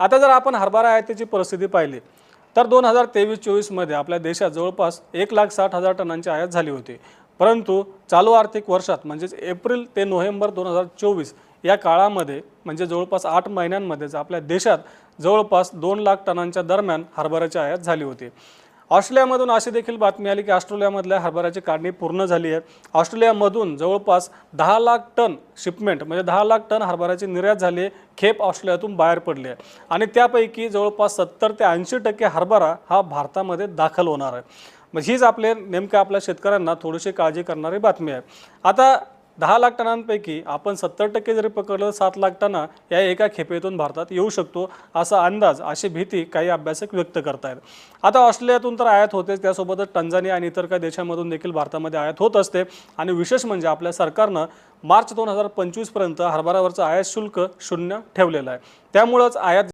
आता जर आपण हरभरा आयातीची परिस्थिती पाहिली तर दोन हजार तेवीस चोवीसमध्ये आपल्या देशात जवळपास एक लाख साठ हजार टनांची आयात झाली होती. परंतु चालू आर्थिक वर्षात म्हणजेच एप्रिल ते नोव्हेंबर दोन हजार चोवीस या काळामध्ये म्हणजे जवळपास आठ महिन्यांमध्येच आपल्या देशात जवळपास दोन लाख टनांच्या दरम्यान हरभऱ्याची आयात झाली होती. ऑस्ट्रेलियामधून अशी देखील बातमी आली की ऑस्ट्रेलियामधल्या हरभऱ्याची काढणी पूर्ण झाली आहे. ऑस्ट्रेलियामधून जवळपास दहा लाख टन शिपमेंट म्हणजे दहा लाख टन हरभऱ्याची निर्यात झाली आहे. खेप ऑस्ट्रेलियातून बाहेर पडली आहे. आणि त्यापैकी जवळपास सत्तर ते ऐंशी टक्के हरभरा हा भारतामध्ये दाखल होणार आहे. मग हीच आपले नेमकं आपल्या शेतकऱ्यांना थोडीशी काळजी करणारी बातमी आहे. आता दहा लाख टनांपैकी आपण सत्तर टक्के जरी पकडलं सात लाख टना या एका खेपेतून भारतात येऊ शकतो असा अंदाज अशी भीती काही अभ्यासक व्यक्त करतायत. आता ऑस्ट्रेलियातून तर आयात होतेच त्यासोबतच टंजानिया आणि इतर काही देशांमधून देखील भारतामध्ये आयात होत असते. आणि विशेष म्हणजे आपल्या सरकारनं मार्च दोन हजार पंचवीसपर्यंत हरभऱ्यावरचं आयात शुल्क शून्य ठेवलेलं आहे. त्यामुळंच आयात